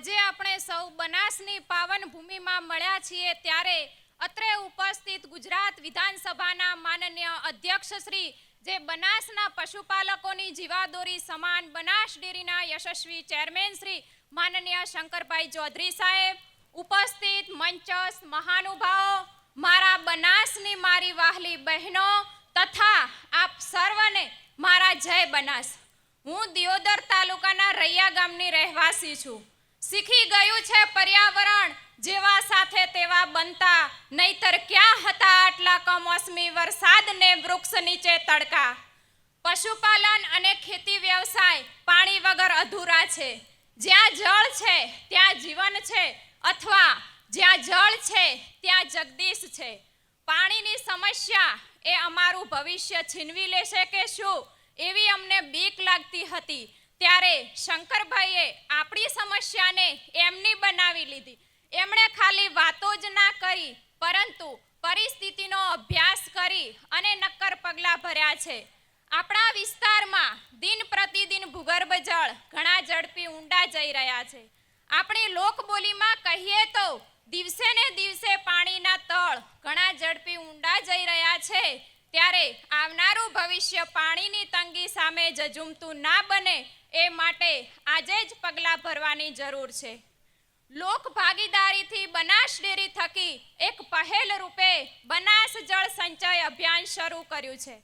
આજે આપણે સૌ બનાસની પાવન ભૂમિમાં મળ્યા છીએ ત્યારે અત્રે ઉપસ્થિત ગુજરાત વિધાનસભાના માનનીય અધ્યક્ષ શ્રી જે બનાસના પશુપાલકોની જીવાદોરી સમાન બનાસ ડેરીના યશસ્વી ચેરમેન શ્રી માનનીય શંકરભાઈ ચૌધરી સાહેબ, ઉપસ્થિત મંચસ મહાનુભાવો, મારા બનાસની મારી વહાલી બહેનો તથા આપ સર્વને મારા જય બનાસ. હું દિયોદર તાલુકાના રૈયા ગામની રહેવાસી છું. શીખી ગયું છે પર્યાવરણ, જેવા સાથે તેવા બનતા. નહીતર ક્યાં હતા આટલા કમોસમી વરસાદને વૃક્ષ નીચે તડકા? પશુપાલન અને ખેતી વ્યવસાય પાણી વગર અધૂરા છે. જ્યાં જળ છે, ત્યાં જીવન છે, અથવા જ્યાં જળ છે, ત્યાં જગદીશ છે. પાણીની સમસ્યા એ અમારું ભવિષ્ય છીનવી લેશે કે શું? એવી અમને બીક લાગતી હતી. ત્યારે શંકરભાઈએ આપણી સમસ્યાને એમની બનાવી લીધી. એમણે ખાલી વાતો જ ના કરી, પરંતુ પરિસ્થિતિનો અભ્યાસ કરી અને નક્કર પગલાં ભર્યા છે. આપણા વિસ્તારમાં દિન પ્રતિદિન ભૂગર્ભ જળ ઘણા ઝડપી ઊંડા જઈ રહ્યા છે. આપણી લોકબોલીમાં કહીએ તો દિવસે ને દિવસે પાણીના તળ ઘણા ઝડપી ઊંડા જઈ રહ્યા છે, ત્યારે આવનારું ભવિષ્ય પાણીની તંગી સામે જજુમતું ના બને એ માટે આજે જ પગલાં ભરવાની જરૂર છે. લોક ભાગીદારીથી બનાસ ડેરી થકી એક પહેલ રૂપે બનાસ જળ સંચય અભિયાન શરૂ કર્યું છે.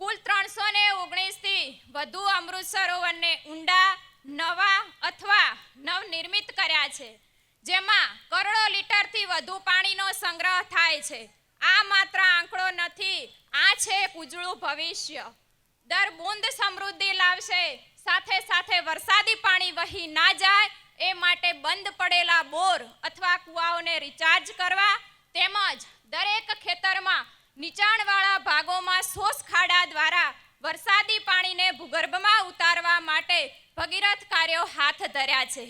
કુલ ત્રણસો ને ઓગણીસથી વધુ અમૃત સરોવરને ઊંડા, નવા અથવા નવનિર્મિત કર્યા છે, જેમાં કરોડો લીટરથી વધુ પાણીનો સંગ્રહ થાય છે. આ માત્ર આંકડો નથી, આ છે એક ઉજળું ભવિષ્ય. દર બુંદ સમૃદ્ધિ લાવશે, સાથે સાથે વરસાદી પાણી વહી ના જાય, એ માટે બંધ પડેલા બોર અથવા કુવાઓને રિચાર્જ કરવા તેમજ દરેક ખેતરમાં નીચાણવાળા ભાગોમાં સોસ ખાડા દ્વારા વરસાદી પાણીને ભૂગર્ભમાં ઉતારવા માટે ભગીરથ કાર્યો હાથ ધર્યા છે.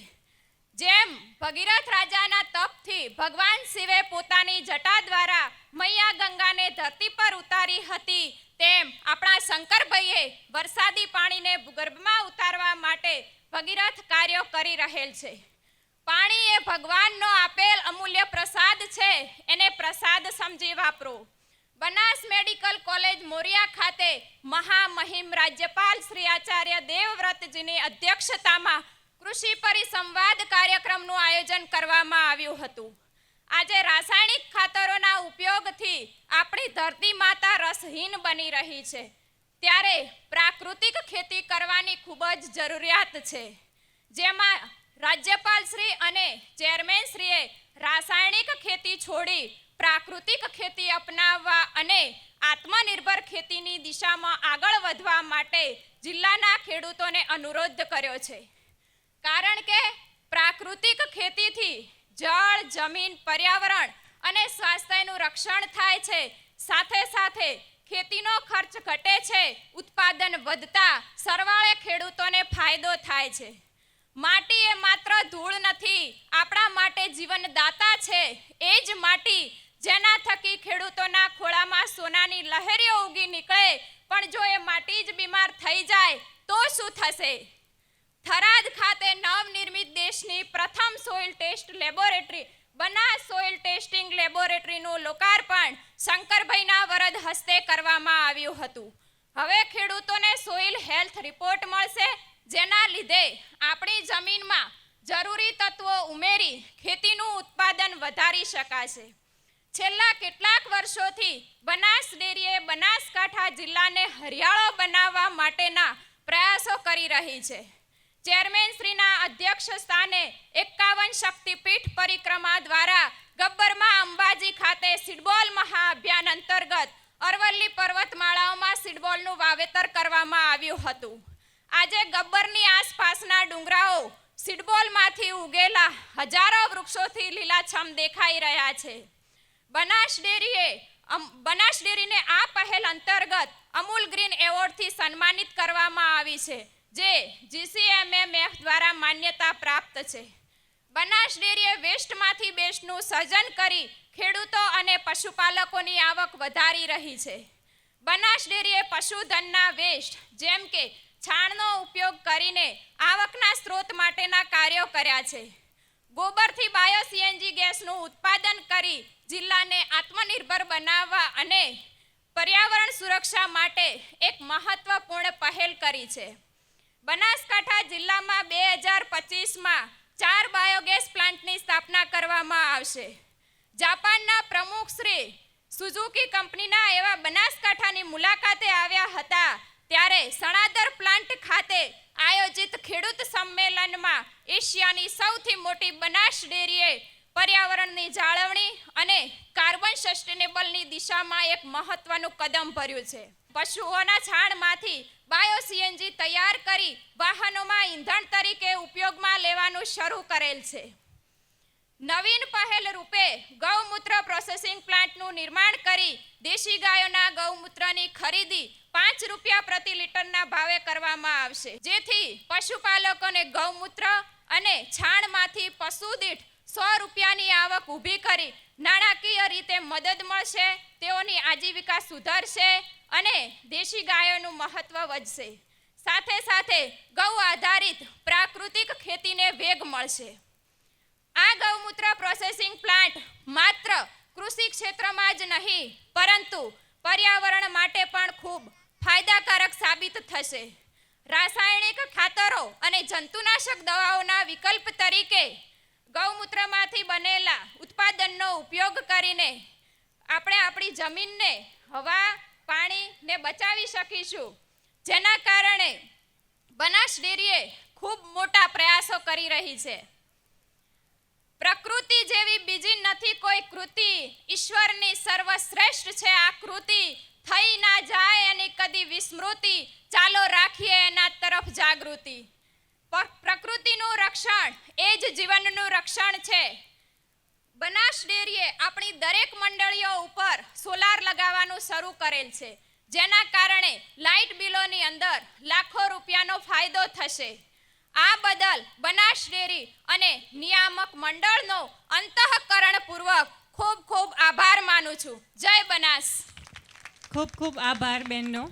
જેમ ભગીરથ રાજાના તપથી ભગવાન શિવે પોતાની જટા દ્વારા મૈયા ગંગાને ધરતી પર ઉતારી હતી. તેમ આપણા શંકરભાઈએ વરસાદી પાણીને ભૂગર્ભમાં ઉતારવા માટે ભગીરથ કાર્યો કરી રહેલ છે. પાણી એ ભગવાનનો આપેલ અમૂલ્ય પ્રસાદ છે. એને પ્રસાદ સમજી વાપરો. બનાસ મેડિકલ કોલેજ મોરિયા ખાતે મહામહિમ રાજ્યપાલ શ્રી આચાર્ય દેવવ્રતજીની અધ્યક્ષતામાં કૃષિ પરિસંવાદ કાર્યક્રમનું આયોજન કરવામાં આવ્યું હતું. આજે રાસાયણિક ખાતરોના ઉપયોગથી આપણી ધરતી માતા રસહીન બની રહી છે. ત્યારે પ્રાકૃતિક ખેતી કરવાની ખૂબ જ જરૂરિયાત છે. જેમાં રાજ્યપાલ શ્રી અને ચેરમેન શ્રીએ રાસાયણિક ખેતી છોડી પ્રાકૃતિક ખેતી અપનાવવા અને આત્મનિર્ભર ખેતીની દિશામાં આગળ વધવા માટે જિલ્લાના ખેડૂતોને અનુરોધ કર્યો છે. કારણ કે પ્રાકૃતિક ખેતીથી જળ, જમીન, પર્યાવરણ અને સ્વાસ્થ્યનું રક્ષણ થાય છે. સાથે સાથે ખેતીનો ખર્ચ ઘટે છે. ઉત્પાદન વધતા સરવાળે ખેડૂતોને ફાયદો થાય છે. માટી એ માત્ર ધૂળ નથી, આપણા માટે જીવનદાતા છે. એ જ માટી જેના થકી ખેડૂતોના ખોળામાં સોનાની લહેરીઓ ઉગી નીકળે. પણ જો એ માટી જ બીમાર થઈ જાય, તો શું થશે? થરાદ ખાતે નવનિર્મિત દેશની પ્રથમ soil test laboratory, Banas soil testing લેબોરેટરીનું લોકાર્પણ શંકરભાઈના વરદ હસ્તે કરવામાં આવ્યું હતું. હવે ખેડૂતોને સોઇલ હેલ્થ રિપોર્ટ મળશે, જેના લીધે આપણી જમીનમાં જરૂરી તત્વો ઉમેરી ખેતીનું ઉત્પાદન વધારી શકાશે. છેલ્લા કેટલાક વર્ષોથી બનાસ ડેરીએ બનાસકાંઠા જિલ્લાને હરિયાળો બનાવવા માટેના પ્રયાસો કરી રહી છે. ચેરમેન શ્રીના અધ્યક્ષ સ્થાને એકાવન શક્તિપીઠ પરિક્રમા દ્વારા ગબ્બરમાં અંબાજી ખાતે સિડબોલ મહાઅભિયાન અંતર્ગત અરવલ્લી પર્વતમાળાઓમાં સિડબોલનું વાવેતર કરવામાં આવ્યું હતું. આજે ગબ્બરની આસપાસના ડુંગરાઓ સિડબોલમાંથી ઉગેલા હજારો વૃક્ષોથી લીલાછમ દેખાઈ રહ્યા છે. બનાસ ડેરીએ બનાસ ડેરીને આ પહેલ અંતર્ગત અમૂલ ગ્રીન એવોર્ડથી સન્માનિત કરવામાં આવી છે. જે જીસીએમએમએફ દ્વારા માન્યતા પ્રાપ્ત છે. બનાસ ડેરીએ વેસ્ટમાંથી બેસ્ટનું સર્જન કરી ખેડૂતો અને પશુપાલકોની આવક વધારી રહી છે. બનાસ ડેરીએ પશુધનના વેસ્ટ જેમ કે છાણનો ઉપયોગ કરીને આવકના સ્ત્રોત માટેના કાર્યો કર્યા છે. ગોબરથી બાયો સીએનજી ગેસનું ઉત્પાદન કરી જિલ્લાને આત્મનિર્ભર બનાવવા અને પર્યાવરણ સુરક્ષા માટે એક મહત્વપૂર્ણ પહેલ કરી છે. બનાસકાંઠા જિલ્લામાં બે હજાર પચીસમાં ચાર બાયોગેસ પ્લાન્ટની સ્થાપના કરવામાં આવશે. જાપાનના પ્રમુખ શ્રી સુઝુકી કંપનીના એવા બનાસકાંઠાની મુલાકાતે આવ્યા હતા ત્યારે સણાદર પ્લાન્ટ ખાતે આયોજિત ખેડૂત સંમેલનમાં એશિયાની સૌથી મોટી બનાસ ડેરીએ પર્યાવરણની જાળવણી અને કાર્બન સસ્ટેનેબલની દિશામાં એક મહત્વનું કદમ ભર્યું છે. પશુઓના છાણમાંથી બાયો સીએનજી તૈયાર કરી વાહનોમાં ઈંધણ તરીકે ઉપયોગમાં લેવાનું શરૂ કરેલ છે. નવીન પહેલ રૂપે ગૌમૂત્ર પ્રોસેસિંગ પ્લાન્ટનું નિર્માણ કરી દેશી ગાયોના ગૌમૂત્રની ખરીદી પાંચ રૂપિયા પ્રતિ લીટરના ભાવે કરવામાં આવશે. જેથી પશુપાલકોને ગૌમૂત્ર અને છાણમાંથી પશુ દીઠ સો રૂપિયાની આવક ઊભી કરી નાણાકીય રીતે મદદ મળશે, તેઓની આજીવિકા સુધરશે અને દેશી ગાયોનું મહત્વ વધશે. સાથે સાથે ગૌ આધારિત પ્રાકૃતિક ખેતીને વેગ મળશે. આ ગૌમૂત્ર પ્રોસેસિંગ પ્લાન્ટ માત્ર કૃષિ ક્ષેત્રમાં જ નહીં, પરંતુ પર્યાવરણ માટે પણ ખૂબ ફાયદાકારક સાબિત થશે. રાસાયણિક ખાતરો અને જંતુનાશક દવાઓના વિકલ્પ તરીકે ગૌમૂત્રમાંથી બનેલા ઉત્પાદનનો ઉપયોગ કરીને આપણે આપણી જમીનને હવા પાણીને બચાવી શકીશું. જેના કારણે બનાસ ડેરીએ ખૂબ મોટા પ્રયાસો કરી રહી છે. પ્રકૃતિ જેવી બીજી નથી કોઈ કૃતિ. ઈશ્વરની સર્વશ્રેષ્ઠ છે આ કૃતિ. થઈ ના જાય એની કદી વિસ્મૃતિ. ચાલો રાખીએ એના તરફ જાગૃતિ. પ્રકૃતિનું રક્ષણ એ જ જીવનનું રક્ષણ છે. બનાસ ડેરીએ આપણી દરેક મંડળીઓ ઉપર સોલાર લગાવવાનું શરૂ કરેલ છે. જેના કારણે લાઇટ બિલોની અંદર લાખો રૂપિયાનો ફાયદો થશે. આ બદલ બનાસ ડેરી અને નિયામક મંડળનો અંતઃકરણપૂર્વક ખૂબ ખૂબ આભાર માનું છું. જય બનાસ. ખૂબ ખૂબ આભાર બેનનો.